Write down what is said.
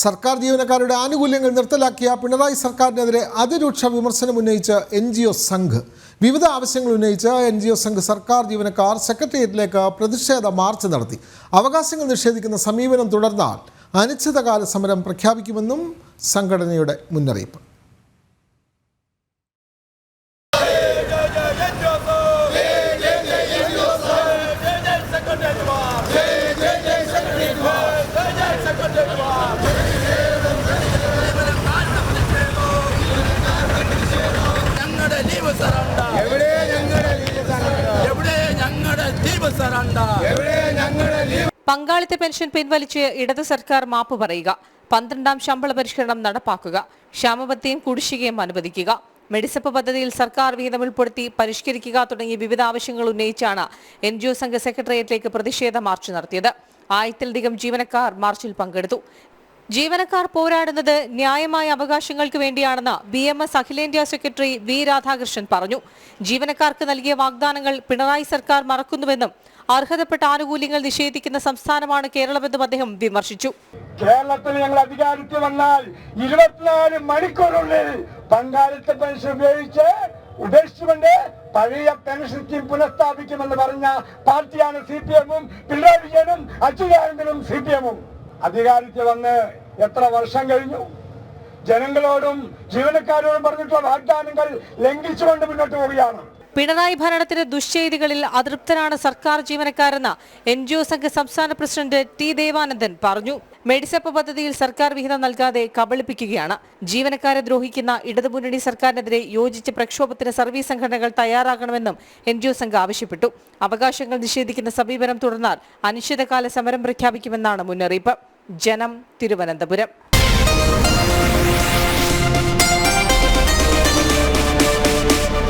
സർക്കാർ ജീവനക്കാരുടെ ആനുകൂല്യങ്ങൾ നിർത്തലാക്കിയ പിണറായി സർക്കാരിനെതിരെ അതിരൂക്ഷ വിമർശനം ഉന്നയിച്ച് എൻ ജി ഒ സംഘ്. വിവിധ ആവശ്യങ്ങൾ ഉന്നയിച്ച് എൻ ജി ഒ സംഘ് സർക്കാർ ജീവനക്കാർ സെക്രട്ടേറിയറ്റിലേക്ക് പ്രതിഷേധ മാർച്ച് നടത്തി. അവകാശങ്ങൾ നിഷേധിക്കുന്ന സമീപനം തുടർന്നാൽ അനിശ്ചിതകാല സമരം പ്രഖ്യാപിക്കുമെന്നും സംഘടനയുടെ മുന്നറിയിപ്പ്. സറണ്ട എവിടെ ഞങ്ങളുടെ എവിടെ ഞങ്ങളുടെ ലീവ് സറണ്ട എവിടെ ഞങ്ങളുടെ ലീവ് പങ്കാളിത്ത പെൻഷൻ പിൻവലിച്ച് ഇടത് സർക്കാർ മാപ്പ് പറയുക. പന്ത്രണ്ടാം ശമ്പള പരിഷ്കരണം നടപ്പാക്കുക. ക്ഷാമബത്തിയും കുടിശ്ശികയും അനുവദിക്കുക. മെഡിസപ്പ് പദ്ധതിയിൽ സർക്കാർ വിഹിതം ഉൾപ്പെടുത്തി പരിഷ്കരിക്കുക തുടങ്ങിയ വിവിധ ആവശ്യങ്ങൾ ഉന്നയിച്ചാണ് എൻ ജി ഒ സംഘ സെക്രട്ടേറിയറ്റിലേക്ക് പ്രതിഷേധ മാർച്ച് നടത്തിയത്. ആയിരത്തിലധികം ജീവനക്കാർ മാർച്ചിൽ പങ്കെടുത്തു. ജീവനക്കാർ പോരാടുന്നത് ന്യായമായ അവകാശങ്ങൾക്ക് വേണ്ടിയാണെന്ന് ബി എം എസ് അഖിലേന്ത്യാ സെക്രട്ടറി വി രാധാകൃഷ്ണൻ പറഞ്ഞു. ജീവനക്കാർക്ക് നൽകിയ വാഗ്ദാനങ്ങൾ പിണറായി സർക്കാർ മറക്കുന്നുവെന്നും അർഹതപ്പെട്ട ആനുകൂല്യങ്ങൾ നിഷേധിക്കുന്ന സംസ്ഥാനമാണ് കേരളമെന്നും അദ്ദേഹം വിമർശിച്ചു. കേരളത്തിൽ ഞങ്ങൾ അധികാരത്തിൽ വന്നാൽ ഇരുപത്തിനാല് മണിക്കൂറുള്ളിൽ പങ്കാളിത്ത പെൻഷൻ ഉപയോഗിച്ച് ഉപേക്ഷിച്ചുകൊണ്ട് പഴയ പെൻഷൻ സ്കീം പുനഃസ്ഥാപിക്കുമെന്ന് പറഞ്ഞ പാർട്ടിയാണ് സി പി എമ്മും പിണറായി വിജയനും അച്യുതാനന്ദനും സി പി എമ്മും. അധികാരത്തിൽ വന്ന് എത്ര വർഷം കഴിഞ്ഞു? ജനങ്ങളോടും ജീവനക്കാരോടും പറഞ്ഞിട്ടുള്ള വാഗ്ദാനങ്ങൾ ലംഘിച്ചുകൊണ്ട് മുന്നോട്ട് പോവുകയാണ്. പിണറായി ഭരണത്തിന്റെ ദുശ്ചെയ്തികളിൽ അതൃപ്തരാണ് സർക്കാർ ജീവനക്കാരെന്ന് എൻ ജി ഒ സംഘ സംസ്ഥാന പ്രസിഡന്റ് ടി ദേവാനന്ദൻ പറഞ്ഞു. മെഡിസപ്പ് പദ്ധതിയിൽ സർക്കാർ വിഹിതം നൽകാതെ കബളിപ്പിക്കുകയാണ്. ജീവനക്കാരെ ദ്രോഹിക്കുന്ന ഇടതുമുന്നണി സർക്കാരിനെതിരെ യോജിച്ച പ്രക്ഷോഭത്തിന് സർവീസ് സംഘടനകൾ തയ്യാറാകണമെന്നും എൻ ജി ഒ സംഘം ആവശ്യപ്പെട്ടു. അവകാശങ്ങൾ നിഷേധിക്കുന്ന സമീപനം തുടർന്നാൽ അനിശ്ചിതകാല സമരം പ്രഖ്യാപിക്കുമെന്നാണ് മുന്നറിയിപ്പ്. ജനം തിരുവനന്തപുരം.